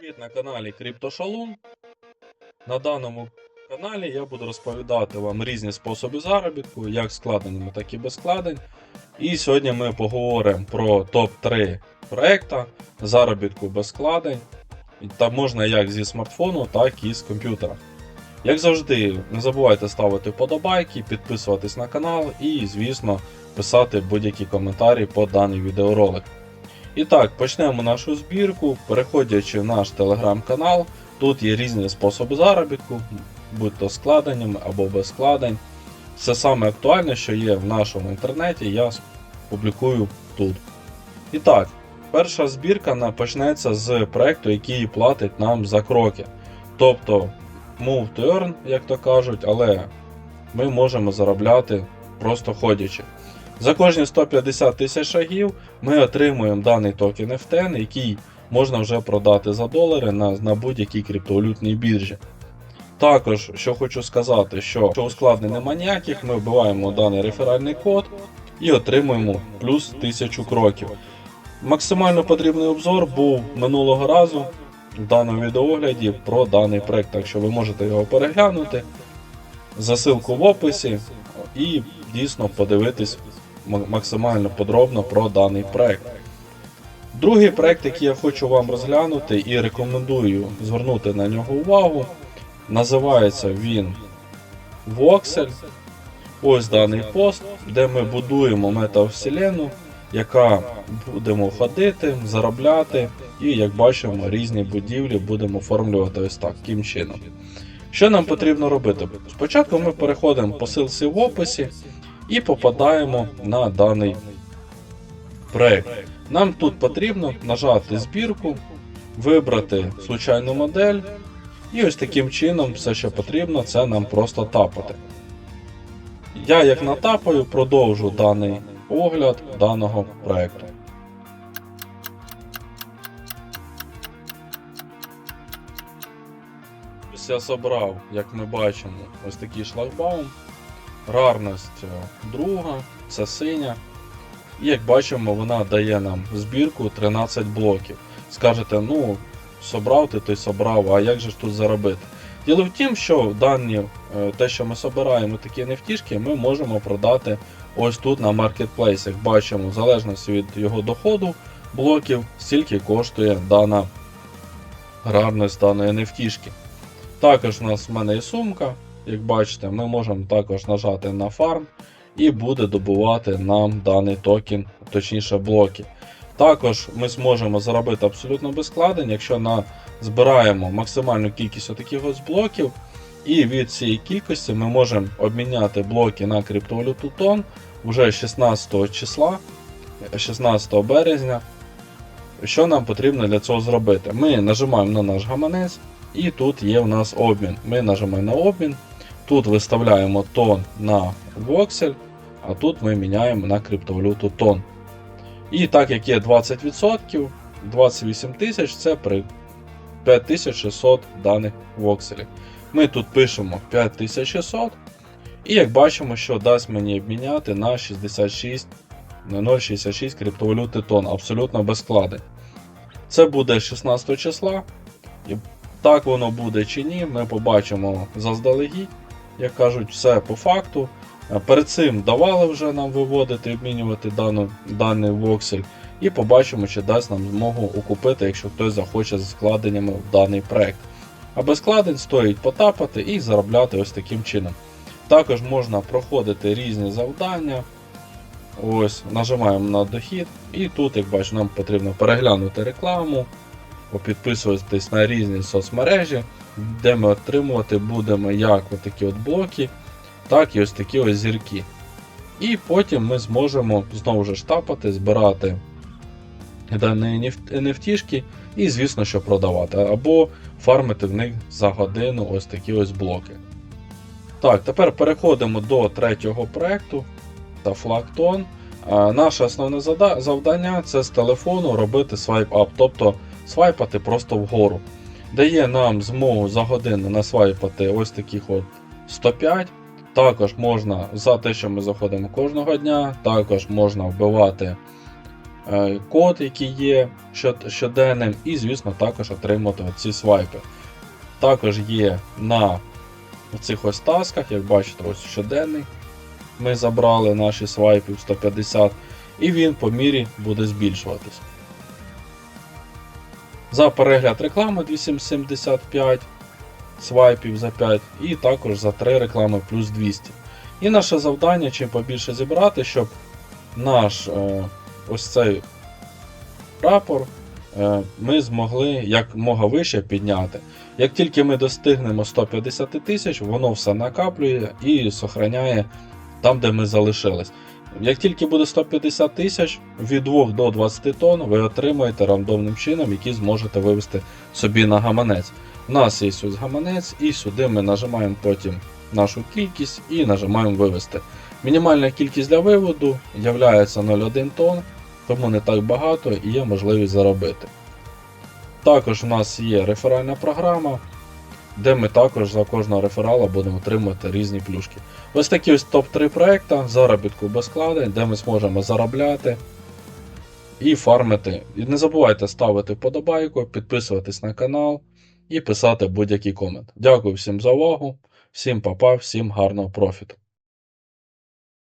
Привіт на каналі CryptoShalom. На даному каналі я буду розповідати вам різні способи заробітку, як складеними, так і без складень. І сьогодні ми поговоримо про топ-3 проекта заробітку без складень. Та можна як зі смартфону, так і з комп'ютера. Як завжди, не забувайте ставити вподобайки, підписуватись на канал і, звісно, писати будь-які коментарі по даний відеоролик. І так, почнемо нашу збірку, переходячи в наш телеграм-канал. Тут є різні способи заробітку, будь то складеннями або без складень. Все саме актуальне, що є в нашому інтернеті, я публікую тут. І так, перша збірка почнеться з проекту, який платить нам за кроки. Тобто move to earn, як то кажуть, але ми можемо заробляти просто ходячи. За кожні 150 тисяч шагів ми отримуємо даний токен FTN, який можна вже продати за долари на, на будь-якій криптовалютній біржі. Також, що хочу сказати, що що ускладнень нема ніяких, ми вбиваємо даний реферальний код і отримуємо плюс 1000 кроків. Максимально потрібний обзор був минулого разу в даному відеогляді про даний проект, так що ви можете його переглянути. Засилку в описі і дійсно подивитись максимально подробно про даний проект. Другий проект, який я хочу вам розглянути і рекомендую звернути на нього увагу, називається він Voxel. Ось даний пост, де ми будуємо метавселену, яка будемо ходити, заробляти, і, як бачимо, різні будівлі будемо оформлювати ось таким чином. Що нам потрібно робити? Спочатку ми переходимо по силці в описі і попадаємо на даний проект. Нам тут потрібно нажати збірку, вибрати случайну модель, і ось таким чином все, що потрібно, це нам просто тапати. Я як натапаю, продовжу даний огляд даного проекту. Я собрав, як ми бачимо, ось такий шлагбаум. Рарність е, друга, це синя. І як бачимо, вона дає нам збірку 13 блоків. Скажете, ну, собрав ти, той собрав, а як же ж тут заробити? Діло в тім, що дані, е, те, що ми собираємо такі нефтішки, ми можемо продати ось тут на маркетплейсах. Бачимо, в залежності від його доходу блоків, скільки коштує дана рарність даної нефтішки. Також у нас в мене є сумка. Як бачите, ми можемо також нажати на фарм і буде добувати нам даний токен, точніше блоки. Також ми зможемо заробити абсолютно без складень, якщо на, збираємо максимальну кількість таких ось блоків, і від цієї кількості ми можемо обміняти блоки на криптовалюту тон вже 16 числа, 16 березня. Що нам потрібно для цього зробити? Ми нажимаємо на наш гаманець, і тут є у нас обмін. Ми нажимаємо на обмін. Тут виставляємо тон на воксель, а тут ми міняємо на криптовалюту тон. І так як є 20%, 28 тисяч це при 5600 даних вокселів. Ми тут пишемо 5600. І як бачимо, що дасть мені обміняти на 66 на 0,66 криптовалюти тон, абсолютно без складень. Це буде 16 числа. І так воно буде чи ні, ми побачимо заздалегідь. Як кажуть, все по факту. Е, Перед цим давали вже нам виводити, обмінювати дану, даний воксель. І побачимо, чи дасть нам змогу окупити, якщо хтось захоче з складеннями в даний проект. А без складень стоїть потапати і заробляти ось таким чином. Також можна проходити різні завдання. Ось, нажимаємо на дохід, і тут, як бачимо, нам потрібно переглянути рекламу, підписуватись на різні соцмережі, де ми отримувати будемо як такі от блоки, так і ось такі ось зірки. І потім ми зможемо знову ж тапати, збирати дані NFT і, звісно, що продавати, або фармити в них за годину ось такі ось блоки. Так, тепер переходимо до третього проекту та. А, Наше основне завдання це з телефону робити свайп ап, тобто свайпати просто вгору. Дає нам змогу за годину насвайпати ось таких от 105. Також можна за те, що ми заходимо кожного дня, також можна вбивати е, код, який є щоденним, і, звісно, також отримати ці свайпи. Також є на цих ось тасках, як бачите, ось щоденний. Ми забрали наші свайпи в 150, і він по мірі буде збільшуватись. За перегляд реклами 275 свайпів за 5, і також за 3 реклами плюс 200. І наше завдання чим побільше зібрати, щоб наш е, ось цей прапор е, ми змогли як мога вище підняти. Як тільки ми достигнемо 150 тисяч, воно все накаплює і сохраняє там, де ми залишились. Як тільки буде 150 тисяч, від 2 до 20 тонн ви отримаєте рандомним чином, який зможете вивести собі на гаманець. У нас є ось гаманець, і сюди ми нажимаємо потім нашу кількість і нажимаємо вивести. Мінімальна кількість для виводу є 0,1 тонн, тому не так багато і є можливість заробити. Також у нас є реферальна програма, де ми також за кожного реферала будемо отримувати різні плюшки. Ось такі ось топ-3 проекти заробітку без складень, де ми зможемо заробляти і фармити. І не забувайте ставити вподобайку, підписуватись на канал і писати будь-який комент. Дякую всім за увагу, всім па-па, всім гарного профіту.